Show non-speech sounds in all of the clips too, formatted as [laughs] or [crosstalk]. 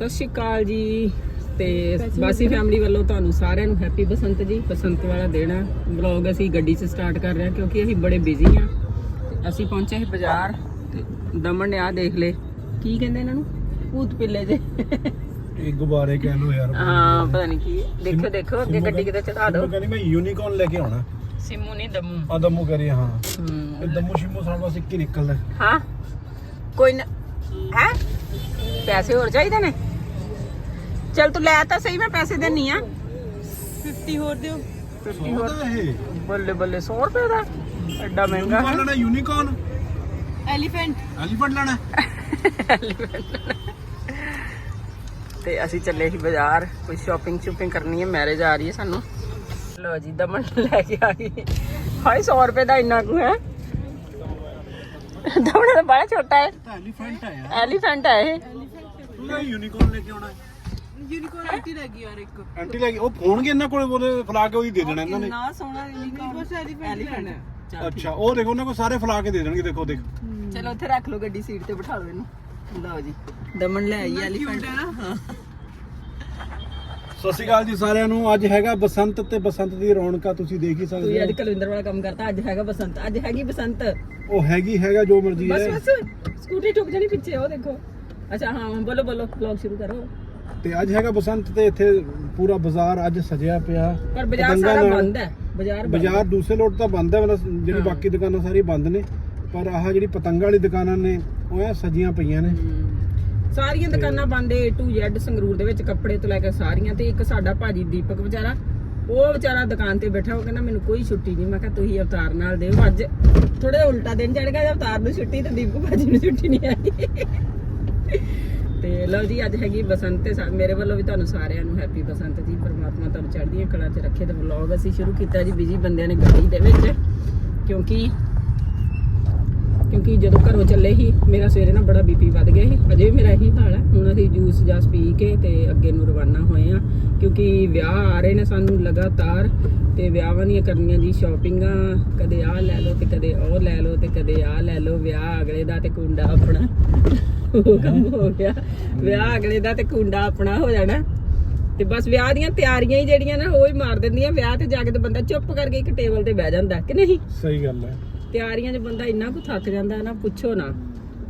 ਸਤਿ ਸ਼੍ਰੀ ਅਕਾਲ ਜੀ। ਤੇ ਬਾਸੀ ਫੈਮਿਲੀ ਵੱਲੋਂ ਤੁਹਾਨੂੰ ਸਾਰਿਆਂ ਨੂੰ ਹੈਪੀ ਬਸੰਤ ਜੀ ਬਸੰਤ ਵਾਲਾ ਦਿਨ ਆ। ਵਲੌਗ ਅਸੀਂ ਗੱਡੀ 'ਚ ਸਟਾਰਟ ਕਰ ਰਹੇ ਹਾਂ ਕਿਉਂਕਿ ਅਸੀਂ ਬੜੇ ਬਿਜ਼ੀ ਆ ਅਸੀਂ ਪਹੁੰਚੇ ਸੀ ਬਾਜ਼ਾਰ ਤੇ ਦਮਨ ਨੇ ਆ ਦੇਖ ਲੇ ਕੀ ਕਹਿੰਦੇ ਇਹਨਾਂ ਨੂੰ? ਭੂਤ ਪਿੱਲੇ ਜੇ। ਇਹ ਗੁਬਾਰੇ ਕਹਿ ਲੋ ਯਾਰ। ਹਾਂ ਪਤਾ ਨਹੀਂ ਕੀ। ਦੇਖੋ ਦੇਖੋ ਅੱਗੇ ਗੱਡੀ ਕਿਤੇ ਚੜਾ ਦਿਓ। ਕਹਿੰਦੀ ਮੈਂ ਯੂਨੀਕੌਰਨ ਲੈ ਕੇ ਆਉਣਾ। ਸਿਮੂ ਨਹੀਂ ਦਮੂ। ਆ ਦਮੂ ਕਰੀ ਹਾਂ। ਇਹ ਦਮੂ ਸ਼ਿਮੂ ਸਾਡੇ ਇੱਕ ਹੀ ਨਿਕਲਦਾ। ਹਾਂ। ਕੋਈ ਨਾ ਹੈ? ਪੈਸੇ ਹੋਰ ਚਾਹੀਦੇ ਨੇ? ਚਲ ਤੂੰ ਲੈ ਤਾਂ ਸਹੀ ਮੈਂ ਪੈਸੇ ਦੇਣੀ ਆ। 50 ਹੋਰ ਦਿਓ। 50 ਹੋਰ। ਇਹ। ਬੱਲੇ ਬੱਲੇ 100 ਰੁਪਏ ਦਾ? ਐਡਾ ਮਹਿੰਗਾ ਯੂਨੀਕੌਰਨ ਲੈਣਾ ਯੂਨੀਕੌਰਨ ਐਲੀਫੈਂਟ ਐਲੀਫੈਂਟ ਲੈਣਾ। ਤੇ ਅਸੀਂ ਚੱਲੇ ਸੀ ਬਾਜ਼ਾਰ ਕੋਈ ਸ਼ਾਪਿੰਗ ਸ਼ੂਪਿੰਗ ਕਰਨੀ ਹੈ ਮੈਰਿਜ ਆ ਰਹੀ ਹੈ ਸਾਨੂੰ। ਲੋ ਜੀ ਦਮਨ ਲੈ ਕੇ ਆ ਗਈ। ਹਾਏ 100 ਰੁਪਏ ਦਾ ਇੰਨਾ ਕੁ ਹੈ। ਦਮਨ ਦਾ ਬੜਾ ਛੋਟਾ ਹੈ। ਤਾਂ ਐਲੀਫੈਂਟ ਹੈ ਯਾਰ। ਐਲੀਫੈਂਟ ਹੈ ਇਹ। ਤੂੰ ਯੂਨੀਕੌਰਨ ਲੈ ਕੇ ਆਉਣਾ? ਯੂਨੀਕੋਰਨ ਆਂਟੀ ਲੱਗੀ ਯਾਰ ਇੱਕ। ਆਂਟੀ ਲੈ ਕੇ ਉਹ ਫੋਨਗੇ ਇਹਨਾਂ ਕੋਲੇ ਬੋਲੇ ਫਲਾ ਕੇ ਉਹਦੀ ਦੇ ਦੇਣਾ ਇਹਨਾਂ ਨੇ। ਸੋਹਣਾ ਯੂਨੀਕੌਰਨ ਐਲੀਫੈਂਟ ਅੱਛਾ ਉਹ ਦੇਖੋ ਉਹਨਾਂ ਕੋਲ ਸਾਰੇ ਫਲਾ ਕੇ ਦੇ ਦੇਣਗੇ ਦੇਖੋ ਦੇਖ। ਚਲੋ ਉੱਥੇ ਰੱਖ ਲਓ ਗੱਡੀ ਸੀਟ ਤੇ ਬਿਠਾ ਲਓ ਇਹਨੂੰ। ਲਓ ਜੀ। ਦਮਨ ਲੈ ਆਈ ਐਲੀਫੈਂਟ ਹਾਂ ਸਤਿ ਸ਼੍ਰੀ ਅਕਾਲ ਜੀ ਸਾਰਿਆਂ ਨੂੰ। ਅੱਜ ਹੈਗਾ ਬਸੰਤ ਤੇ ਬਸੰਤ ਦੀ ਰੌਣਕਾਂ ਤੁਸੀਂ ਦੇਖ ਹੀ ਤੂੰ ਸਕਦੇ ਅੱਜ ਕੁਲਵਿੰਦਰ ਵਾਲਾ ਕੰਮ ਕਰਤਾ ਅੱਜ ਹੈਗਾ ਬਸੰਤ। ਅੱਜ ਹੈਗੀ ਬਸੰਤ। ਉਹ ਹੈਗੀ ਹੈਗਾ ਜੋ ਮਰਜ਼ੀ ਬਸ ਹੈ। ਬਸ। ਸਕੂਟੀ ਠੁਕ ਜਾਣੀ ਪਿੱਛੇ ਉਹ ਦੇਖੋ। ਅੱਛਾ ਹਾਂ ਬੋਲੋ ਬੋਲੋ। ਵਲੌਗ ਸ਼ੁਰੂ ਕਰੋ। ਤੇ ਅੱਜ ਹੈਗਾ ਬਸੰਤ ਤੇ ਇੱਥੇ ਪੂਰਾ ਬਾਜ਼ਾਰ ਅੱਜ ਸਜਿਆ ਪਿਆ ਪਰ ਬਾਜ਼ਾਰ ਪਤੰਗਾਂ ਸਾਰਾ ਨਾਲ- ਬੰਦ ਹੈ ਬਾਜ਼ਾਰ ਬੰਦ ਬਾਜ਼ਾਰ ਦੂਸਰੇ ਲੋਟ ਤਾਂ ਬੰਦ ਹੈ ਮਤਲਬ ਜਿਹੜੀ ਹਾਂ। ਬਾਕੀ ਦੁਕਾਨਾਂ ਸਾਰੀ ਬੰਦ ਨੇ ਪਰ ਆਹ ਜਿਹੜੀ ਪਤੰਗਾਂ ਵਾਲੀ ਦੁਕਾਨਾਂ ਨੇ ਉਹ ਐ ਸਜੀਆਂ ਪਈਆਂ ਨੇ ਹਮ। ਸਾਰੀਆਂ ਦੁਕਾਨਾਂ ਬੰਦ ਏ ਟੂ ਜ਼ੈਡ ਸੰਗਰੂਰ ਦੇ ਵਿੱਚ ਕੱਪੜੇ ਤੋਂ ਲੈ ਕੇ ਸਾਰੀਆਂ ਤੇ ਇੱਕ ਸਾਡਾ ਭਾਜੀ ਦੀਪਕ ਵਿਚਾਰਾ ਉਹ ਵਿਚਾਰਾ ਦੁਕਾਨ ਤੇ ਬੈਠਾ ਉਹ ਕਹਿੰਦਾ ਮੈਨੂੰ ਕੋਈ ਛੁੱਟੀ ਨਹੀਂ ਮੈਂ ਕਿਹਾ ਤੁਸੀਂ ਅਵਤਾਰ ਨਾਲ ਦਿਓ ਅੱਜ ਥੋੜਾ ਉਲਟਾ ਦਿਨ ਚੜ ਗਿਆ ਅਵਤਾਰ ਨੂੰ ਛੁੱਟੀ ਤੇ ਦੀਪਕ ਭਾਜੀ ਨੂੰ ਛੁੱਟੀ ਨਹੀਂ ਆਈ ਤੇ ਲਓ ਜੀ, ਅੱਜ ਹੈਗੀ ਬਸੰਤ ਤੇ ਸਾ- ਮੇਰੇ ਵੱਲੋਂ ਵੀ ਤੁਹਾਨੂੰ ਸਾਰਿਆਂ ਨੂੰ ਹੈਪੀ ਬਸੰਤ ਜੀ। ਪਰਮਾਤਮਾ ਤੁਹਾਨੂੰ ਚੜ੍ਹਦੀਆਂ ਕਲਾ 'ਚ ਰੱਖੇ ਤੇ ਵਲੌਗ ਅਸੀਂ ਸ਼ੁਰੂ ਕੀਤਾ ਜੀ ਬਿਜ਼ੀ ਬੰਦਿਆਂ ਨੇ ਗੱਡੀ ਦੇ ਵਿੱਚ। ਕਿਉਂਕਿ ਕਿਉਂਕਿ ਜਦੋਂ ਘਰੋਂ ਚੱਲੇ ਸੀ, ਮੇਰਾ ਸਵੇਰੇ ਨਾ ਬੜਾ ਬੀਪੀ ਵੱਧ ਗਿਆ ਸੀ। ਅਜੇ ਵੀ ਮੇਰਾ ਇਹੀ ਹਾਲ ਹੈ। ਹੁਣ ਅਸੀਂ ਜੂਸ ਜਾਸ ਪੀ ਕੇ ਤੇ ਅੱਗੇ ਨੂੰ ਰਵਾਨਾ ਹੋਏ ਆ ਕਿਉਂਕਿ ਵਿਆਹ ਆ ਰਹੇ ਨੇ ਸਾਨੂੰ ਲਗਾਤਾਰ ਤੇ ਵਿਆਹਾਂ ਦੀਆਂ ਕਰਨੀਆਂ ਜੀ ਸ਼ਾਪਿੰਗਾਂ ਕਦੇ ਆਹ ਲੈ ਲਓ ਤੇ ਕਦੇ ਉਹ ਲੈ ਲਓ ਤੇ ਕਦੇ ਆਹ ਲੈ ਲਓ। ਵਿਆਹ ਅਗਲੇ ਦਾ ਤੇ ਕੁੰਡਾ ਆਪਣਾ। ਕੰਮ ਹੋ ਗਿਆ। ਵਿਆਹ ਅਗਲੇ ਦਾ ਤੇ ਕੁੰਡਾ ਆਪਣਾ ਹੋ ਜਾਣਾ। ਤੇ ਬਸ ਵਿਆਹ ਦੀਆਂ ਤਿਆਰੀਆਂ ਹੀ ਜਿਹੜੀਆਂ ਨਾ ਉਹ ਹੀ ਮਾਰ ਦਿੰਦੀਆਂ। ਵਿਆਹ ਤੇ ਜਾ ਕੇ ਤੇ ਬੰਦਾ ਚੁੱਪ ਕਰਕੇ ਇੱਕ ਟੇਬਲ ਤੇ ਬਹਿ ਜਾਂਦਾ ਕਿ ਨਹੀਂ? ਸਹੀ ਗੱਲ ਹੈ। ਤਿਆਰੀਆਂ 'ਚ ਬੰਦਾ ਇੰਨਾ ਕੁ ਥੱਕ ਜਾਂਦਾ ਨਾ ਪੁੱਛੋ ਨਾ।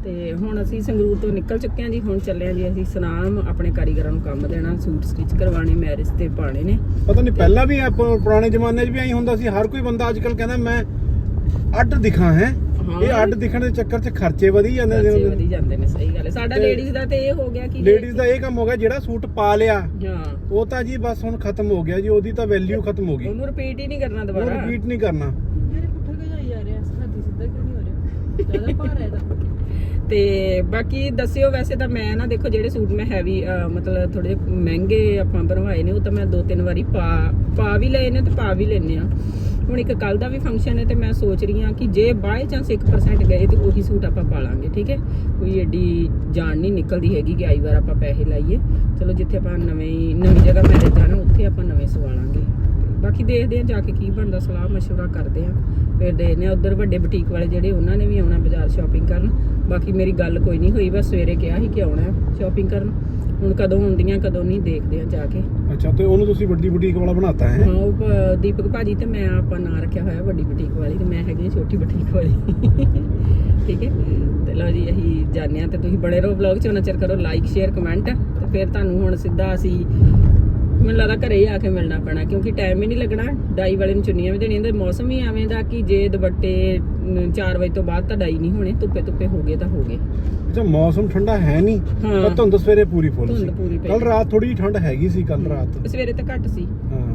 ਤੇ ਹੁਣ ਅਸੀਂ ਸੰਗਰੂਰ ਤੋਂ ਨਿਕਲ ਚੁੱਕੇ ਹਾਂ ਜੀ ਹੁਣ ਚੱਲੇ ਹਾਂ ਜੀ ਅਸੀਂ ਸਨਾਮ ਆਪਣੇ ਕਾਰੀਗਰਾਂ ਨੂੰ ਕੰਮ ਦੇਣਾ ਸੂਟ ਸਟਿਚ ਕਰਵਾਣੇ ਮੈਰਿਜ ਤੇ ਪਾਣੇ ਨੇ। ਪਤਾ ਨਹੀਂ ਪਹਿਲਾਂ ਵੀ ਆਪਾਂ ਪੁਰਾਣੇ ਜ਼ਮਾਨੇ 'ਚ ਵੀ ਐਂ ਹੁੰਦਾ ਸੀ ਹਰ ਕੋਈ ਬੰਦਾ ਅੱਜ ਕੱਲ ਕਹਿੰਦਾ ਮੈਂ ਅੱਡ ਦਿਖਾਂ ਹਾਂ। ਇਹ ਅੱਡ ਦਿਖਣ ਦੇ ਚੱਕਰ 'ਚ ਖਰਚੇ ਵਧੀ ਜਾਂਦੇ ਨੇ ਵਧੀ ਜਾਂਦੇ ਨੇ ਸਹੀ ਗੱਲ ਹੈ। ਸਾਡਾ ਲੇਡੀਜ਼ ਦਾ ਤੇ ਇਹ ਹੋ ਗਿਆ ਕਿ ਲੇਡੀਜ਼ ਦਾ ਇਹ ਕੰਮ ਹੋ ਗਿਆ ਜਿਹੜਾ ਸੂਟ ਪਾ ਲਿਆ ਹਾਂ। ਉਹ ਤਾਂ ਜੀ ਬਸ ਹੁਣ ਖਤਮ ਹੋ ਗਿਆ ਜੀ ਉਹਦੀ ਤਾਂ ਵੈਲਿਊ ਖਤਮ ਹੋ ਗਈ। ਉਹਨੂੰ ਰਿਪੀਟ ਹੀ ਨਹੀਂ ਕਰਨਾ ਉਹ ਦੁਬਾਰਾ। ਰਿਪੀਟ ਨਹੀਂ ਕਰਨਾ। ਮੇਰੇ ਪੁੱਠਾ ਕਿਉਂ ਜਾਈ ਜਾ ਰਿਹਾ ਸਾਦੀ ਸਿੱਧਾ ਕਿਉਂ ਨਹੀਂ ਹੋ ਰਿਹਾ? ਜ਼ਿਆਦਾ [laughs] ਭਾਰ ਹੈ ਇਹਦਾ। ਤੇ ਬਾਕੀ ਦੱਸਿਓ ਵੈਸੇ ਤਾਂ ਮੈਂ ਨਾ ਦੇਖੋ ਜਿਹੜੇ ਸੂਟ ਮੈਂ ਹੈਵੀ ਮਤਲਬ ਥੋੜੇ ਮਹਿੰਗੇ ਆਪਾਂ ਬਣਵਾਏ ਨੇ ਉਹ ਤਾਂ ਮੈਂ ਦੋ ਤਿੰਨ ਵਾਰੀ ਪਾ ਪਾ ਵੀ ਲਏ ਨੇ ਤੇ ਪਾ ਵੀ ਲੈਨੇ ਆ ਹੁਣ ਇੱਕ ਕੱਲ ਦਾ ਵੀ ਫੰਕਸ਼ਨ ਹੈ ਤੇ ਮੈਂ ਸੋਚ ਰਹੀ ਹਾਂ ਕਿ ਜੇ ਬਾਏ ਚਾਂਸ 1% ਗਏ ਤੇ ਉਹੀ ਸੂਟ ਆਪਾਂ ਪਾ ਲਾਂਗੇ ਠੀਕ ਹੈ ਕੋਈ ਏਡੀ ਜਾਨ ਨਹੀਂ ਨਿਕਲਦੀ ਹੈਗੀ ਕਿ ਆਈ ਵਾਰ ਆਪਾਂ ਪੈਸੇ ਲਾਈਏ ਚਲੋ ਜਿੱਥੇ ਆਪਾਂ ਨਵੇਂ ਨਵੀਂ ਜਗ੍ਹਾ ਮੈਰਿਜ ਜਾਣਾ ਉੱਥੇ ਆਪਾਂ ਨਵੇਂ ਸਵਾ ਲਾਂਗੇ ਬਾਕੀ ਦੇਖਦੇ ਆ ਜਾ ਕੇ ਕੀ ਬਣਦਾ ਸਲਾਹ مشورہ ਕਰਦੇ ਆ ਫਿਰ ਦੇਖਦੇ ਆ ਉਧਰ ਵੱਡੇ ਬੁਟੀਕ ਵਾਲੇ ਜਿਹੜੇ ਉਹਨਾਂ ਨੇ ਵੀ ਆਉਣਾ ਬਾਜ਼ਾਰ ਸ਼ਾਪਿੰਗ ਕਰਨ ਬਾਕੀ ਮੇਰੀ ਗੱਲ ਕੋਈ ਨਹੀਂ ਹੋਈ ਬਸ ਸਵੇਰੇ ਕਿਹਾ ਸੀ ਕਿ ਆਉਣਾ ਸ਼ਾਪਿੰਗ ਕਰਨ ਹੁਣ ਕਦੋਂ ਹੁੰਦੀਆਂ ਕਦੋਂ ਨਹੀਂ ਦੇਖਦੇ ਆ ਜਾ ਕੇ। ਅੱਛਾ ਤੇ ਉਹਨੂੰ ਤੁਸੀਂ ਵੱਡੀ ਬੁਟੀਕ ਵਾਲਾ ਬਣਾਤਾ ਹੈ? ਹਾਂ ਉਹ ਪ- ਦੀਪਕ ਭਾਜੀ ਤੇ ਮੈਂ ਆਪਾਂ ਨਾਂ ਰੱਖਿਆ ਹੋਇਆ ਵੱਡੀ ਬੁਟੀਕ ਵਾਲੀ ਤੇ ਮੈਂ ਹੈਗੀ ਹਾਂ ਛੋਟੀ ਬੁਟੀਕ ਵਾਲੀ। ਠੀਕ ਹੈ? ਤੇ ਲਓ ਜੀ ਅਸੀਂ ਜਾਣਿਆ ਤੇ ਤੁਸੀਂ ਬੜੇ ਰਹੋ ਵਲੌਗ ਚ ਉਹਨਾਂ ਚਿਰ ਕਰੋ ਲਾਈਕ ਸ਼ੇਅਰ ਕਮੈਂਟ ਤੇ ਫਿਰ ਤੁਹਾਨੂੰ ਹੁਣ ਸਿੱਧਾ ਅਸੀਂ ਮੈਨੂੰ ਲੱਗਦਾ ਘਰੇ ਹੀ ਆ ਕੇ ਮਿਲਣਾ ਪੈਣਾ ਕਿਉਂਕਿ ਟਾਈਮ ਹੀ ਨਹੀਂ ਲੱਗਣਾ। ਡਾਈ ਵਾਲੇ ਨੂੰ ਚੁੰਨੀਆਂ ਵੀ ਦੇਣੀਆਂ ਤੇ ਮੌਸਮ ਵੀ ਐਵੇਂ ਦਾ ਕਿ ਜੇ ਦੁਪੱਟੇ 4 ਵਜੇ ਤੋਂ ਬਾਅਦ ਤਾਂ ਡਾਈ ਨਹੀਂ ਹੋਣੇ ਧੁੱਪੇ ਧੁੱਪੇ ਹੋ ਗਏ ਤਾਂ ਹੋ ਗਏ। ਅੱਛਾ ਮੌਸਮ ਠੰਡਾ ਹੈ ਨਹੀਂ ਹਾਂ। ਪਰ ਧੁੰਦ ਸਵੇਰੇ ਪੂਰੀ ਫੁੱਲ ਸੀ। ਧੁੰਦ ਪੂਰੀ ਪਈ। ਕੱਲ ਰਾਤ ਥੋੜੀ ਠੰਡ ਹੈਗੀ ਸੀ ਕੱਲ ਰਾਤ। ਸਵੇਰੇ ਤਾਂ ਘੱਟ ਸੀ। ਹਾਂ।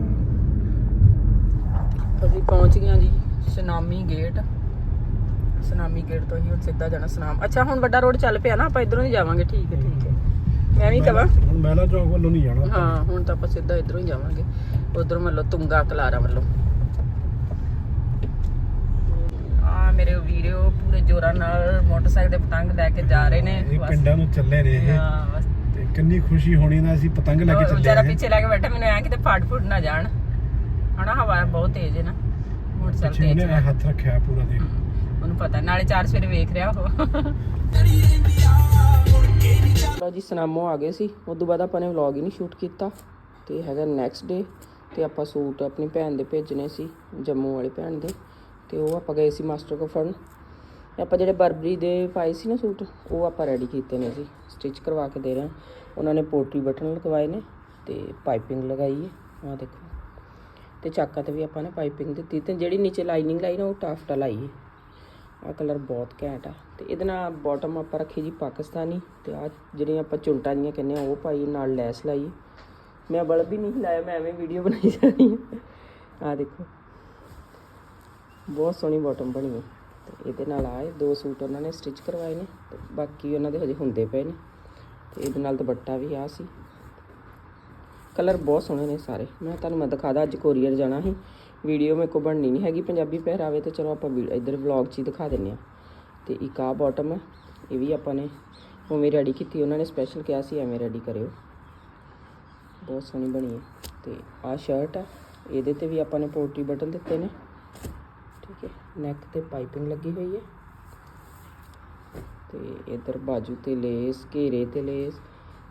ਅਸੀਂ ਪਹੁੰਚ ਗਏ ਹਾਂ ਜੀ ਸਨਾਮੀ ਗੇਟ। ਸਨਾਮੀ ਗੇਟ ਤੋਂ ਹੀ ਹੁਣ ਸਿੱਧਾ ਜਾਣਾ ਸਨਾਮ। ਅੱਛਾ ਹੁਣ ਵੱਡਾ ਰੋਡ ਚੱਲ ਪਿਆ ਨਾ ਆਪਾਂ ਇਧਰੋਂ ਹੀ ਜਾਵਾਂਗੇ ਠੀਕ ਹੈ ਠੀਕ ਹੈ। ਮੈਂ ਵੀ ਕਹਾਂ ਹੁਣ ਮਹਿਲਾ ਚੌਕ ਵੱਲੋਂ ਨਹੀਂ ਜਾਣਾ। ਹਾਂ ਹੁਣ ਤਾਂ ਆਪਾਂ ਸਿੱਧਾ ਇਧਰੋਂ ਹੀ ਜਾਵਾਂਗੇ। ਉਧਰੋਂ ਮੱਲੋ ਤੁੰਗਾ ਕਲਾਰਾ ਵੱਲੋਂ ਆ ਮੇਰੇ ਵੀਡੀਓ ਪੂਰੇ ਜੋਰਾਂ ਨਾਲ ਮੋਟਰਸਾਈਕਲ ਦੇ ਪਤੰਗ ਲੈ ਕੇ ਜਾ ਰਹੇ ਨੇ। ਇਹ ਬਸ। ਪਿੰਡਾਂ ਨੂੰ ਚੱਲੇ ਨੇ ਇਹ। ਹਾਂ ਬਸ। ਤੇ ਕਿੰਨੀ ਖੁਸ਼ੀ ਹੋਣੀ ਨਾ ਅਸੀਂ ਪਤੰਗ ਲੈ ਕੇ ਉਹ ਚੱਲੇ ਵਿਚਾਰਾ ਪਿੱਛੇ ਲੈ ਕੇ ਬੈਠਾ ਮੈਨੂੰ ਐ ਕਿਤੇ ਫਾੜ ਫੁੱਟ ਨਾ ਜਾਣ। ਹਨਾ ਹਵਾ ਬਹੁਤ ਤੇਜ਼ ਹੈ ਨਾ। ਮੋਟਰਸਾਈਕਲ ਪਿੱਛੇ ਤੇਜ਼ ਉਹਨੇ ਹੈ। ਹੱਥ ਰੱਖਿਆ ਪੂਰਾ ਦੇ ਉਹਨੂੰ ਪਤਾ ਨਾਲੇ ਚਾਰ ਸਵੇਰੇ ਵੇਖ ਰਿਹਾ ਉਹ। ਲੋ ਜੀ ਸਨਾਮੋ ਆ ਗਏ ਸੀ। ਉਸ ਤੋਂ ਬਾਅਦ ਆਪਾਂ ਨੇ ਵਲੌਗ ਹੀ ਨਹੀਂ ਸ਼ੂਟ ਕੀਤਾ। ਤੇ ਹੈਗਾ ਨੈਕਸਟ ਡੇ ਤੇ ਆਪਾਂ ਸੂਟ ਆਪਣੀ ਭੈਣ ਦੇ ਭੇਜਣੇ ਸੀ ਜੰਮੂ ਵਾਲੀ ਭੈਣ ਦੇ। ਤੇ ਉਹ ਆਪਾਂ ਗਏ ਸੀ ਮਾਸਟਰ ਕੋ ਫੜਨ। ਆਪਾਂ ਜਿਹੜੇ ਬਰਬਰੀ ਦੇ ਪਾਏ ਸੀ ਨਾ ਸੂਟ, ਉਹ ਆਪਾਂ ਰੈਡੀ ਕੀਤੇ ਨੇ ਜੀ। ਸਟਿਚ ਕਰਵਾ ਕੇ ਦੇ ਰਹੇ ਹਾਂ। ਉਹਨਾਂ ਨੇ ਪੋਟਰੀ ਬਟਨ ਲਗਵਾਏ ਨੇ ਤੇ ਪਾਈਪਿੰਗ ਲਗਾਈ ਹੈ। ਆਹ ਦੇਖੋ। ਤੇ ਚਾਕਾ ਤੇ ਵੀ ਆਪਾਂ ਨੇ ਪਾਈਪਿੰਗ ਦਿੱਤੀ ਤੇ ਜਿਹੜੀ ਨੀਚੇ ਲਾਈਨਿੰਗ ਲਾਈ ਨਾ, ਉਹ ਟਾਫਟਾ ਲਾਈ ਹੈ। ਆ ਕਲਰ ਬਹੁਤ ਘੈਂਟ ਆ। ਤੇ ਇਹਦੇ ਨਾਲ ਬਾਟਮ ਆਪਾਂ ਰੱਖੀ ਜੀ ਪਾਕਿਸਤਾਨੀ ਤੇ ਆ ਜਿਹੜੀਆਂ ਆਪਾਂ ਚੁੰਟਾਂ ਜੀਆਂ ਕਹਿੰਦੇ ਆ, ਉਹ ਪਾਈ ਨਾਲ ਲੈਸ ਲਾਈ ਮੈਂ ਬਲਬ ਵੀ ਨਹੀਂ ਲਾਇਆ, ਮੈਂ ਐਵੇਂ ਵੀਡੀਓ ਬਣਾਈ ਜਾ ਰਹੀ ਹਾਂ। ਆ ਦੇਖੋ। ਬਹੁਤ ਸੋਹਣੀ ਬਾਟਮ ਬਣੀ ਹੈ। ਤੇ ਇਹਦੇ ਨਾਲ ਆਏ, ਦੋ ਸੂਟ ਉਹਨਾਂ ਨੇ ਸਟਿਚ ਕਰਵਾਏ ਨੇ ਤੇ ਬਾਕੀ ਉਹਨਾਂ ਦੇ ਹਜੇ ਹੁੰਦੇ ਪਏ ਨੇ। ਤੇ ਇਹਦੇ ਨਾਲ ਦੁਪੱਟਾ ਵੀ ਆ ਸੀ। ਕਲਰ ਬਹੁਤ ਸੋਹਣੇ ਨੇ ਸਾਰੇ। ਮੈਂ ਤੁਹਾਨੂੰ ਮੈਂ ਦਿਖਾਦਾ ਅੱਜ ਕੋਰੀਅਰ ਜਾਣਾ ਸੀ। ਵੀਡੀਓ ਮੇਰੇ ਕੋ ਬਣਨੀ ਨਹੀਂ ਹੈਗੀ, ਪੰਜਾਬੀ ਪਹਿਰਾਵੇ ਤੇ ਚਲੋ ਆਪਾਂ ਵੀ- ਇੱਧਰ ਵਲੌਗ 'ਚ ਹੀ ਦਿਖਾ ਦਿੰਨੇ ਆ ਤੇ ਇੱਕ ਆ ਬਾਟਮ ਹੈ, ਇਹ ਵੀ ਆਪਾਂ ਨੇ ਉਵੇਂ ਰੈਡੀ ਕੀਤੀ, ਉਹਨਾਂ ਨੇ ਸਪੈਸ਼ਲ ਕਿਹਾ ਸੀ, ਐਵੇਂ ਰੈਡੀ ਕਰਿਓ। ਬਹੁਤ ਸੋਹਣੀ ਬਣੀ ਹੈ। ਤੇ ਆ ਸ਼ਰਟ ਆ ਇਹਦੇ ਤੇ ਵੀ ਆਪਾਂ ਨੇ ਪੋਰਟੀ ਬਟਨ ਦਿੱਤੇ ਨੇ। ਨੈਕ ਤੇ ਪਾਈਪਿੰਗ ਲੱਗੀ ਹੋਈ ਹੈ। ਤੇ ਇਧਰ ਬਾਜੂ ਤੇ ਲੇਸ ਘੇਰੇ ਤੇ ਲੇਸ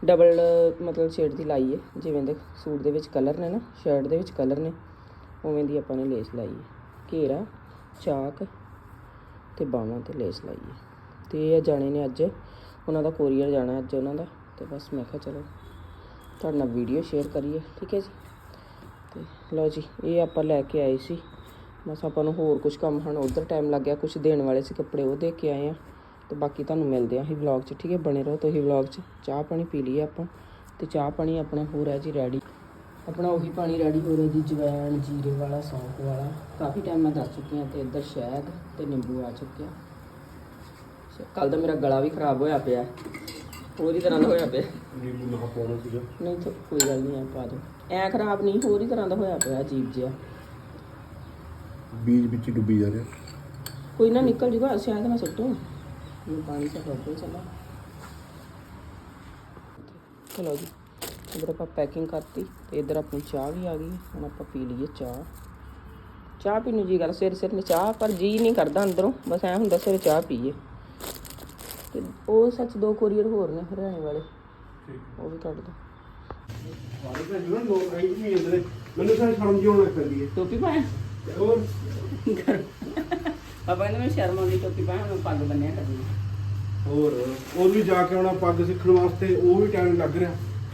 ਡਬਲ ਮਤਲਬ ਸ਼ੇਡ ਦੀ ਲਾਈ ਹੈ। ਜਿਵੇਂ ਦੇ ਸੂਟ ਦੇ ਵਿੱਚ ਕਲਰ ਨੇ ਨਾ ਸ਼ਰਟ ਦੇ ਵਿੱਚ ਕਲਰ ਨੇ, ਉਵੇਂ ਦੀ ਆਪਾਂ ਨੇ ਲੇਸ ਲਾਈ ਹੈ। ਘੇਰਾ, ਚਾਕ ਤੇ ਬਾਹਾਂ ਤੇ ਲੇਸ ਲਾਈ ਹੈ। ਤੇ ਇਹ ਜਾਣੇ ਨੇ ਅੱਜ, ਉਹਨਾਂ ਦਾ ਕੋਰੀਅਰ ਜਾਣਾ ਅੱਜ ਉਹਨਾਂ ਦਾ, ਤੇ ਬਸ ਮੈਂ ਕਿਹਾ ਚਲੋ ਤੁਹਾਡੇ ਨਾਲ ਵੀਡੀਓ ਸ਼ੇਅਰ ਕਰੀਏ, ਠੀਕ ਹੈ ਜੀ? ਤੇ ਲਓ ਜੀ, ਇਹ ਆਪਾਂ ਲੈ ਕੇ ਆਏ ਸੀ ਬਸ ਆਪਾਂ ਨੂੰ ਹੋਰ ਕੁਝ ਕੰਮ ਹਨ ਉਧਰ ਟਾਈਮ ਲੱਗ ਗਿਆ ਕੁਝ ਦੇਣ ਵਾਲੇ ਸੀ ਕੱਪੜੇ ਉਹ ਦੇ ਕੇ ਆਏ ਆ ਤੇ ਬਾਕੀ ਤੁਹਾਨੂੰ ਮਿਲਦੇ ਆ ਹੀ ਵਲੌਗ 'ਚ ਠੀਕ ਹੈ? ਬਣੇ ਰਹੋ ਤੁਸੀਂ ਵਲੌਗ 'ਚ। ਚਾਹ ਪਾਣੀ ਪੀ ਲਈਏ ਆਪਾਂ ਤੇ ਚਾਹ ਪਾਣੀ ਆਪਣਾ ਹੋ ਰਿਹਾ ਜੀ ਰੈਡੀ ਆਪਣਾ ਉਹੀ ਪਾਣੀ ਰੈਡੀ ਹੋ ਰਿਹਾ ਜੀ ਜਵੈਣ ਜੀਰੇ ਵਾਲਾ ਸੌਂਫ ਵਾਲਾ। ਕਾਫੀ ਟਾਈਮ ਮੈਂ ਦੱਸ ਚੁੱਕੀ ਹਾਂ ਤੇ ਇੱਧਰ ਸ਼ਹਿਦ ਤੇ ਨਿੰਬੂ ਆ ਚੁੱਕਿਆ ਕੱਲ ਦਾ ਮੇਰਾ ਗਲਾ ਵੀ ਖਰਾਬ ਹੋਇਆ ਪਿਆ। ਹੋਰ ਹੀ ਤਰ੍ਹਾਂ ਦਾ ਹੋਇਆ ਪਿਆ। ਨੀਂਬੂ ਨਾ ਪਾਉਣਾ ਸੀਗਾ। ਨਹੀਂ ਤਾਂ ਕੋਈ ਗੱਲ ਨਹੀਂ ਆ ਪਾ ਦੋ ਐ ਖਰਾਬ ਨਹੀਂ ਹੋਰ ਹੀ ਤਰ੍ਹਾਂ ਦਾ ਹੋਇਆ ਪਿਆ ਅਜੀਬ ਜਿਹਾ। ਬੀਜ ਵਿੱਚ ਹੀ ਡੁੱਬੀ ਜਾ ਰਿਹਾ। ਕੋਈ ਨਾ ਨਿਕਲ ਜੂਗਾ ਸ਼ਾਇਦ ਨਾ ਸੁੱਟੋ। ਇਹ ਪਾਣੀ ਸੇ ਡੋਬੇ ਚਲਾ ਚਲੋ ਜੀ ਇਧਰ ਆਪਾਂ ਪੈਕਿੰਗ ਕਰਤੀ ਤੇ ਇਧਰ ਆਪਣੀ ਚਾਹ ਵੀ ਆ ਗਈ ਹੁਣ ਆਪਾਂ ਪੀ ਲਈਏ ਚਾਹ। ਚਾਹ ਪੀਣ ਨੂੰ ਜੀ ਕਰ ਸਿਰ ਸਿਰ ਨੇ ਚਾਹ ਪਰ ਜੀ ਨਹੀਂ ਕਰਦਾ ਅੰਦਰੋਂ ਬਸ ਐ ਹੁੰਦਾ ਸਿਰ ਚਾਹ ਪੀਏ ਤੇ ਉਹ ਸੱਚ ਦੋ ਕੋਰੀਅਰ ਹੋਰ ਨੇ ਹਰਿਆਣੇ ਵਾਲੇ ਉਹ ਵੀ ਕੱਢ ਦੋ। ਸਾਰੇ ਭੈਣ ਨੂੰ ਲੋਕ ਆਈ ਵੀ ਨੇ ਮੈਨੂੰ ਸਾਰੇ ਸ਼ਰਮ ਜਿਹੀ ਆਉਣ ਲੱਗ ਪੈਂਦੀ ਹੈ। ਟੋਪੀ ਪਾਇਆ? ਹੋਰ? ਪਾਪਾ ਨੂੰ ਸ਼ਰਮ ਆਉਂਦੀ ਟੋਪੀ ਪਾਉਣ ਨੂੰ ਪੱਗ ਬੰਨਿਆ ਕਰਦੀ ਹੋਰ ਉਹ ਵੀ ਜਾ ਕੇ ਆਉਣਾ ਪੱਗ ਸਿੱਖਣ ਵਾਸਤੇ ਉਹ ਵੀ ਟਾਈਮ ਲੱਗ ਰਿਹਾ।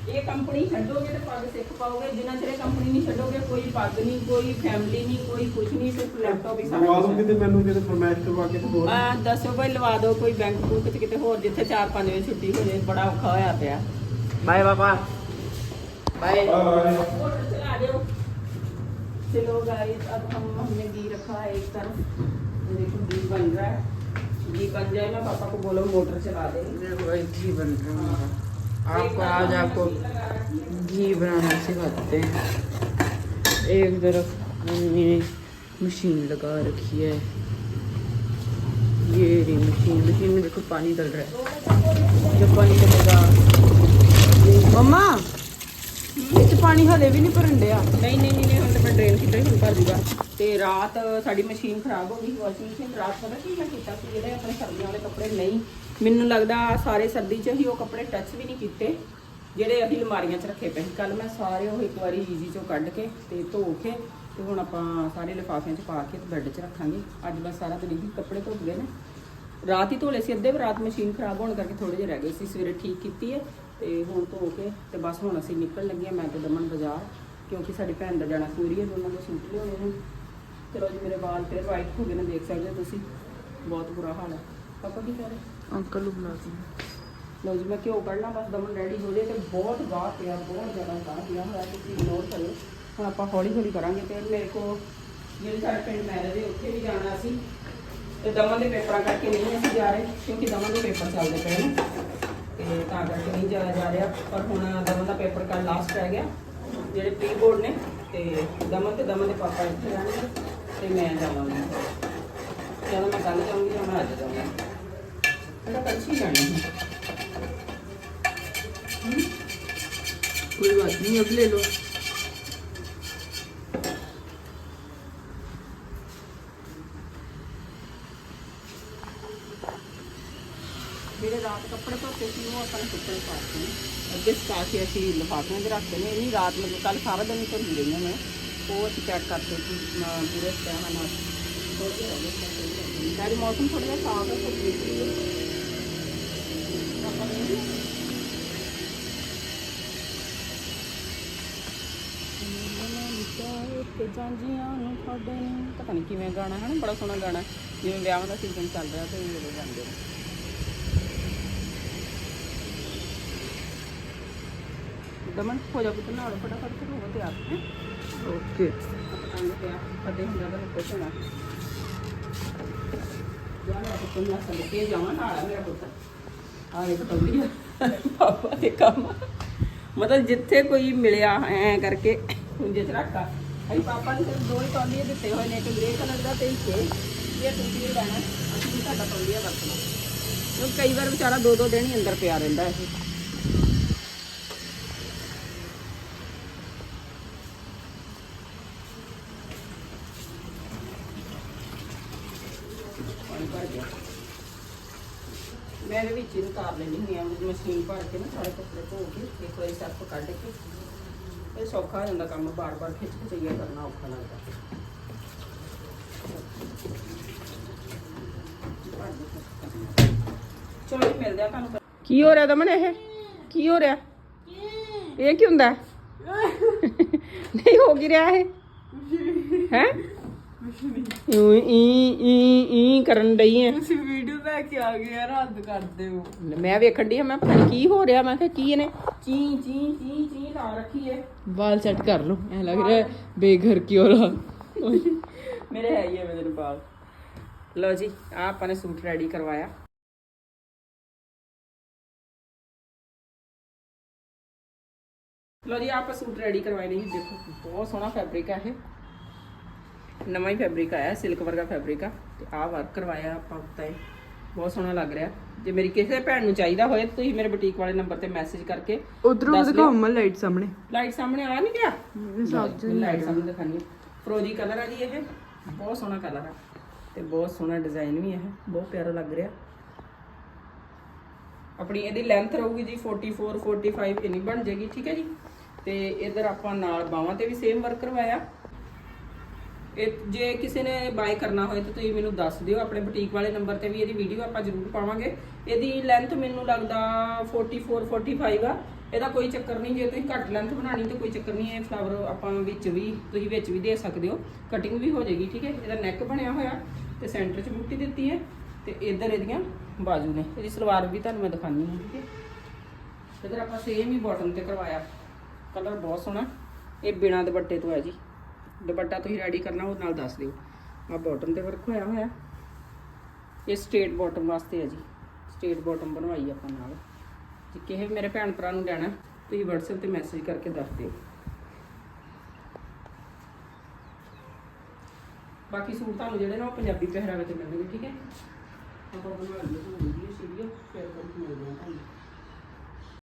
ਇਹ ਕੰਪਨੀ ਛੱਡੋਗੇ ਤੇ ਪੱਗ ਸਿੱਖ ਪਾਓਗੇ ਜਿੰਨਾ ਚਿਰ ਕੰਪਨੀ ਨਹੀਂ ਛੱਡੋਗੇ ਕੋਈ ਪੱਗ ਨਹੀਂ ਕੋਈ ਫੈਮਿਲੀ ਨਹੀਂ ਕੋਈ ਕੁਝ ਨਹੀਂ ਸਿਰਫ ਲੈਪਟਾਪ ਹੀ ਸਾਰਾ ਲਵਾ ਦੋ ਕਿਤੇ ਮੈਨੂੰ ਕਿਤੇ ਫਰਮਾਇਸ਼ ਕਰਵਾ ਕੇ ਤੇ ਹੋਰ? ਆ ਦੱਸੋ ਕੋਈ ਲਵਾ ਦਿਓ ਕੋਈ ਬੈਂਕ ਬੁੱਕ ਚ ਕਿਤੇ ਹੋਰ ਜਿੱਥੇ 4-5 ਵਜੇ ਛੁੱਟੀ ਹੋ ਜਾਏ ਬੜਾ ਔਖਾ ਹੋਇਆ ਪਿਆ। ਬਾਏ ਪਾਪਾ। ਬਾਏ चलो गाइस अब हम हमने घी रखा है एक तरफ़। देखो घी बन रहा है। घी बन जाए मैं पापा को बोलो मोटर चला दे। घी बन रहा है। आपको आज आपको घी बनाना सिखाते हैं। एक तरफ़ हमने मशीन लगा रखी है। ये रही मशीन। मशीन में देखो पानी डल रहा है। जब पानी डलेगा मम्मा! ਵਿੱਚ ਪਾਣੀ ਹਲੇ ਵੀ ਨਹੀਂ ਭਰਨ ਡਿਆ। ਨਹੀਂ ਨਹੀਂ ਨਹੀਂ ਹੁਣ ਤਾਂ ਮੈਂ ਡਰੇਨ ਕੀਤਾ ਹੀ ਹੁਣ ਭਰ ਦੂਗਾ। ਤੇ ਰਾਤ ਸਾਡੀ ਮਸ਼ੀਨ ਖਰਾਬ ਹੋ ਗਈ, ਵਾਸ਼ਿੰਗ ਮਸ਼ੀਨ ਰਾਤ ਪਤਾ ਕੀ ਮੈਂ ਕੀਤਾ ਸੀ, ਜਿਹੜੇ ਆਪਣੇ ਸਰਦੀਆਂ ਵਾਲੇ ਕੱਪੜੇ ਨਹੀਂ, ਮੈਨੂੰ ਲੱਗਦਾ ਸਾਰੇ ਸਰਦੀ 'ਚ ਹੀ ਉਹ ਕੱਪੜੇ ਟੱਚ ਵੀ ਨਹੀਂ ਕੀਤੇ, ਜਿਹੜੇ ਅਸੀਂ ਅਲਮਾਰੀਆਂ 'ਚ ਰੱਖੇ ਪਏ ਸੀ। ਕੱਲ ਮੈਂ ਸਾਰੇ ਉਹ ਇੱਕ ਵਾਰੀ ਈਜ਼ੀ 'ਚੋਂ ਕੱਢ ਕੇ ਤੇ ਧੋ ਕੇ ਤੇ ਹੁਣ ਆਪਾਂ ਸਾਰੇ ਲਿਫਾਫਿਆਂ 'ਚ ਪਾ ਕੇ ਤੇ ਬੈੱਡ 'ਚ ਰੱਖਾਂਗੇ। ਅੱਜ ਬਸ ਸਾਰਾ ਦਿਨ ਹੀ ਕੱਪੜੇ ਧੁੱਪ ਗਏ ਨੇ। ਰਾਤ ਹੀ ਧੋਲੇ ਸੀ, ਅੱਧੇ ਰਾਤ ਮਸ਼ੀਨ ਖਰਾਬ ਹੋਣ ਕਰਕੇ ਥੋੜੇ ਜਿਹੇ ਰਹਿ ਗਏ ਸੀ, ਸਵੇਰੇ ਠੀਕ ਕੀਤੀ ਹੈ। ਤੇ ਹੁਣ ਧੋ ਕੇ ਤੇ ਬਸ ਹੁਣ ਅਸੀਂ ਨਿਕਲ ਲੱਗੇ ਹਾਂ ਮੈਂ ਤੇ ਦਮਨ ਬਾਜ਼ਾਰ ਕਿਉਂਕਿ ਸਾਡੀ ਭੈਣ ਦਾ ਜਾਣਾ ਕੋਰੀਅਰ ਉਹਨਾਂ ਦੇ ਸੂਟ ਲਿਆਉਣੇ ਨੇ। ਚਲੋ ਜੀ ਮੇਰੇ ਵਾਲ ਫਿਰ ਵਾਈਟ ਹੋ ਗਏ ਨੇ ਦੇਖ ਸਕਦੇ ਹੋ ਤੁਸੀਂ। ਬਹੁਤ ਬੁਰਾ ਹਾਲ ਹੈ। ਪਾਪਾ ਕੀ ਕਰ ਰਹੇ? ਅੰਕਲ ਨੂੰ ਬੁਲਾ ਕੇ ਲਓ ਜੀ ਮੈਂ ਘਿਓ ਕੱਢਣਾ ਬਸ ਦਮਨ ਰੈਡੀ ਹੋ ਜੇ ਤੇ ਬਹੁਤ ਗਾਹ ਪਿਆ ਬਹੁਤ ਜ਼ਿਆਦਾ ਗਾਹ ਪਿਆ ਹੋਇਆ ਤੁਸੀਂ ਇਗਨੋਰ ਕਰਿਓ। ਹੁਣ ਆਪਾਂ ਹੌਲੀ ਹੌਲੀ ਕਰਾਂਗੇ ਤੇ ਮੇਰੇ ਕੋ ਜਿਹੜੇ ਸਾਡੇ ਪਿੰਡ ਮੈਰਿਜ ਹੈ ਉੱਥੇ ਵੀ ਜਾਣਾ ਸੀ। ਤੇ ਦਮਨ ਦੇ ਪੇਪਰਾਂ ਕਰਕੇ ਨਹੀਂ ਅਸੀਂ ਜਾ ਰਹੇ ਕਿਉਂਕਿ ਦਮਨ ਦੇ ਪੇਪਰ ਚੱਲਦੇ ਪਏ ਨੇ। ਤੇ ਤਾਂ ਕਰਕੇ ਨਹੀਂ ਜਾਇਆ ਜਾ ਰਿਹਾ। ਪਰ ਹੁਣ ਦਮਨ ਦਾ ਪੇਪਰ ਕੱਲ ਲਾਸਟ ਰਹਿ ਗਿਆ, ਜਿਹੜੇ ਪ੍ਰੀ ਬੋਰਡ ਨੇ, ਤੇ ਦਮਨ ਤੇ ਦਮਨ ਦੇ ਪਾਪਾ ਇੱਥੇ ਰਹਿਣਗੇ, ਤੇ ਮੈਂ ਜਾਵਾਂਗੀ। ਚਲੋ, ਮੈਂ ਕੱਲ ਜਾਊਂਗੀ ਜਾਂ ਅੱਜ ਜਾਊਂਗਾ। ਮੇਰਾ ਪੰਛੀ ਜਾਣੀ ਹੈ? ਕੋਈ ਬਾਤ ਨਹੀਂ ਅਗਲੇ ਲੋ लो ਪਾਤੇ ਸੀ ਉਹ ਆਪਾਂ ਨੇ ਸੁੱਕਣੇ ਪਾਤੇ ਨੇ। ਅੱਗੇ ਸੁਕਾ ਕੇ ਅਸੀਂ ਲਿਫਾਫਿਆਂ 'ਚ ਰੱਖਦੇ ਨੇ ਇਹ ਨਹੀਂ ਰਾਤ ਨੂੰ ਕੱਲ ਸਾਰਾ ਦਿਨ ਧੁੰਦੀ ਰਹੀਆਂ ਮੈਂ। ਉਹ ਅਸੀਂ ਪੈਕ ਕਰਕੇ ਸੀ, ਅਹ, ਪੂਰੇ ਸਟੈਮ ਨਾਲ ਥੋੜੇ ਹੋ ਗਏ ਸਾਰੀ ਮੌਸਮ ਥੋੜਾ ਜਿਹਾ ਸਾਫ਼ ਹੈ ਤੇ ਠੀਕ ਹੀ ਹੈ ਆਪਾਂ ਨੇ ਤੇ ਜਾਂਜੀਆਂ ਨੂੰ ਤੁਹਾਡੇ ਨੂੰ ਪਤਾ ਨਹੀਂ ਕਿਵੇਂ ਗਾਣਾ ਹੈ ਨਾ ਬੜਾ ਸੋਹਣਾ ਗਾਣਾ। ਜਿਵੇਂ ਵਿਆਹਾਂ ਦਾ ਸੀਜ਼ਨ ਚੱਲ ਰਿਹਾ ਤੇ ਉਹ ਗਾਉਂਦੇ ਨੇ। ਦਮਨ ਹੋ ਜਾ ਪੁੱਤ ਨਾਲ ਫਟਾਫਟ ਫਿਰ ਹੋ ਤਿਆਰ ਹੈ ਓਕੇ। ਫਤੇ ਹੁੰਦਾ ਤਾਂ ਕੁਛ ਹੋਣਾ ਜਾਣਾ ਪੁੱਤ ਮੈਂ ਸੰਦੇ ਕੇ ਜਾਵਾਂ ਨਾਲ ਮੇਰਾ ਪੁੱਤ। ਆ ਵੇਖ ਤੌਲੀ ਪਾਪਾ ਦੇ ਕੰਮ ਮਤਲਬ ਜਿੱਥੇ ਕੋਈ ਮਿਲਿਆ ਐ ਕਰਕੇ ਹੁੰਜੇ ਚ ਰੱਖਾ ਅਸੀਂ ਪਾਪਾ ਨੇ ਸਿਰਫ ਦੋ ਹੀ ਤੌਲੀਏ ਦਿੱਤੇ ਹੋਏ ਨੇ ਇੱਕ ਗ੍ਰੇ ਕਲਰ ਦਾ ਤੇ ਇੱਕ ਇਹ। ਤੁਸੀਂ ਇਹ ਲੈਣਾ ਅਸੀਂ ਤੁਹਾਡਾ ਤੌਲੀਆ ਵਰਤਣਾ। ਕਿਉਂਕਿ ਕਈ ਵਾਰ ਵਿਚਾਰਾ ਦੋ ਦੋ ਦਿਨ ਹੀ ਅੰਦਰ ਪਿਆ ਰਹਿੰਦਾ ਇਹ। ਮੈਂ ਇਹਦੇ ਵਿੱਚ ਹੀ ਉਤਾਰ ਲੈਣੀ ਹੁੰਦੀ ਆ ਮਸ਼ੀਨ ਭਰ ਕੇ ਨਾ ਸਾਰੇ ਕੱਪੜੇ ਧੋ ਕੇ ਇੱਕ ਵਾਰੀ ਸਰਫ ਕੱਢ ਕੇ ਇਹ ਸੌਖਾ ਹੋ ਜਾਂਦਾ ਕੰਮ ਬਾਰ-ਬਾਰ ਖਿੱਚ ਖਿਚਈਆ ਕਰਨਾ ਔਖਾ ਲੱਗਦਾ। ਚਲੋ ਜੀ ਮਿਲਦੇ ਆ ਤੁਹਾਨੂੰ ਕੀ ਹੋ ਰਿਹਾ ਦਮਨ ਇਹ? ਕੀ ਹੋ ਰਿਹਾ? ਇਹ ਕੀ ਹੁੰਦਾ? [laughs] ਨਹੀਂ ਹੋ ਕੀ ਰਿਹਾ ਇਹ? ਹੈ? ਈ ਈ ਈ ਕਰਨ ਡਈ ਹੈ ਤੁਸੀਂ ਵੀਡੀਓ ਲੈ ਕੇ ਆ ਗਏ ਯਾਰ ਹੱਦ ਕਰਦੇ ਹੋ ਮੈਂ ਵੇਖਣ ਦੀ ਮੈਂ ਪਤਾ ਨੀ ਕੀ ਹੋ ਰਿਹਾ ਮੈਂ ਕਿਹਾ ਕੀ ਇਹਨੇ ਚੀ ਚੀ ਚੀ ਚੀ ਲਾ ਰੱਖੀ ਏ। ਬਾਲ ਸੈੱਟ ਕਰ ਲਓ ਐ ਲੱਗ ਰਿਹਾ ਬੇਘਰ ਕਿਉਂ ਰਹਾ। ਮੇਰੇ ਹੈ ਹੀ ਹੈ ਮੇਰੇ ਬਾਲ ਲਓ ਜੀ ਆ ਆਪਾਂ ਨੇ ਸੂਟ ਰੈਡੀ ਕਰਵਾਇਆ। ਲਓ ਜੀ ਆਪਾਂ ਸੂਟ ਰੈਡੀ ਕਰਵਾਏ ਨੇ ਜੀ ਦੇਖੋ ਬਹੁਤ ਸੋਹਣਾ ਫੈਬਰਿਕ ਹੈ ਇਹ। ਨਵਾਂ ਹੀ ਫੈਬਰਿਕ ਆਇਆ ਸਿਲਕ ਵਰਗਾ ਫੈਬਰਿਕ ਆ। ਤੇ ਆਹ ਵਰਕ ਕਰਵਾਇਆ ਆਪਾਂ ਉੱਤੇ। ਬਹੁਤ ਸੋਹਣਾ ਲੱਗ ਰਿਹਾ। ਜੇ ਮੇਰੀ ਕਿਸੇ ਭੈਣ ਨੂੰ ਚਾਹੀਦਾ ਹੋਏ ਤਾਂ ਤੁਸੀਂ ਮੇਰੇ ਬੁਟੀਕ ਵਾਲੇ ਨੰਬਰ ਤੇ ਮੈਸੇਜ ਕਰਕੇ ਉਧਰੋਂ ਦਿਓ। ਮੈਂ ਲਾਈਟ ਸਾਹਮਣੇ। ਲਾਈਟ ਸਾਹਮਣੇ ਆ ਨਹੀਂ ਗਿਆ? ਲਾਈਟ ਸਾਹਮਣੇ ਦਿਖਾਣੀ ਫਰੋਜੀ ਕਲਰ ਆ ਜੀ ਇਹ। ਬਹੁਤ ਸੋਹਣਾ ਕਲਰ ਆ। ਤੇ ਬਹੁਤ ਸੋਹਣਾ ਡਿਜ਼ਾਈਨ ਵੀ ਇਹ। ਬਹੁਤ ਪਿਆਰਾ ਲੱਗ ਰਿਹਾ। ਆਪਣੀ ਇਹਦੀ ਲੈਂਥ ਰਹੂਗੀ ਜੀ 44 45 ਇੰਨੀ ਬਣ ਜਾਏਗੀ ਠੀਕ ਹੈ ਜੀ? ਤੇ ਇਧਰ ਆਪਾਂ ਨਾਲ ਬਾਹਾਂ ਤੇ ਵੀ ਸੇਮ ਵਰਕ ਕਰਵਾਇਆ। ਇਹ ਜੇ ਕਿਸੇ ਨੇ ਬਾਏ ਕਰਨਾ ਹੋਏ ਤਾਂ ਤੁਸੀਂ ਮੈਨੂੰ ਦੱਸ ਦਿਓ। ਆਪਣੇ ਬੁਟੀਕ ਵਾਲੇ ਨੰਬਰ ਤੇ ਵੀ ਇਹਦੀ ਵੀਡੀਓ ਆਪਾਂ ਜ਼ਰੂਰ ਪਾਵਾਂਗੇ। ਇਹਦੀ ਲੈਂਥ ਮੈਨੂੰ ਲੱਗਦਾ 44 45 ਆ। ਇਹਦਾ ਕੋਈ ਚੱਕਰ ਨਹੀਂ। ਜੇ ਤੁਸੀਂ ਘੱਟ ਲੈਂਥ ਬਣਾਣੀ ਤਾਂ ਕੋਈ ਚੱਕਰ ਨਹੀਂ। ਇਹ ਫਲਾਵਰ ਆਪਾਂ ਵਿੱਚ ਵੀ, ਤੁਸੀਂ ਵਿੱਚ ਵੀ ਦੇ ਸਕਦੇ ਹੋ। ਕਟਿੰਗ ਵੀ ਹੋ ਜਾਏਗੀ, ਠੀਕ ਹੈ? ਇਹਦਾ ਨੈਕ ਬਣਿਆ ਹੋਇਆ ਤੇ ਸੈਂਟਰ 'ਚ ਬੂਟੀ ਦਿੱਤੀ ਹੈ ਤੇ ਇਧਰ ਇਹਦੀਆਂ ਬਾਜੂ ਨੇ। ਇਹਦੀ ਸਲਵਾਰ ਵੀ ਤੁਹਾਨੂੰ ਮੈਂ ਦਿਖਾਣੀ ਹਾਂ, ਠੀਕ ਹੈ? ਇਧਰ ਆਪਾਂ ਸੇਮ ਹੀ ਬਾਟਮ ਤੇ ਕਰਵਾਇਆ। ਕਲਰ ਬਹੁਤ ਸੋਹਣਾ। ਇਹ ਬਿਨਾ ਦੁਪੱਟੇ ਤੋਂ ਹੈ ਜੀ। ਦੁਪੱਟਾ ਤੁਸੀਂ ਰੈਡੀ ਕਰਨਾ, ਉਹ ਨਾਲ ਦੱਸ ਦਿਓ। ਆ ਬਾਟਮ ਤੇ ਵਰਕ ਹੋਇਆ ਹੋਇਆ। ਇਹ ਸਟੇਟ ਬਾਟਮ ਵਾਸਤੇ ਹੈ ਜੀ। ਸਟੇਟ ਬਾਟਮ ਬਣਵਾਈ ਆਪਾਂ ਨਾਲ। ਜੇ ਕਿਸੇ ਮੇਰੇ ਭੈਣ ਭਰਾ ਨੂੰ ਲੈਣਾ, ਤੁਸੀਂ WhatsApp ਤੇ ਮੈਸੇਜ ਕਰਕੇ ਦੱਸ ਦਿਓ। ਬਾਕੀ ਸੂਟ ਤੁਹਾਨੂੰ ਜਿਹੜੇ ਨਾ ਉਹ ਪੰਜਾਬੀ ਪਹਿਰਾਵੇ ਤੇ ਮਿਲਣਗੇ, ਠੀਕ ਹੈ? ਆਪਾਂ ਬਣਵਾ ਲਈਏ ਤੁਹਾਨੂੰ ਵੀਡੀਓ ਸੀਰੀਅਲ ਫਿਰ ਮਿਲਦੇ ਹਾਂ ਤੁਹਾਨੂੰ।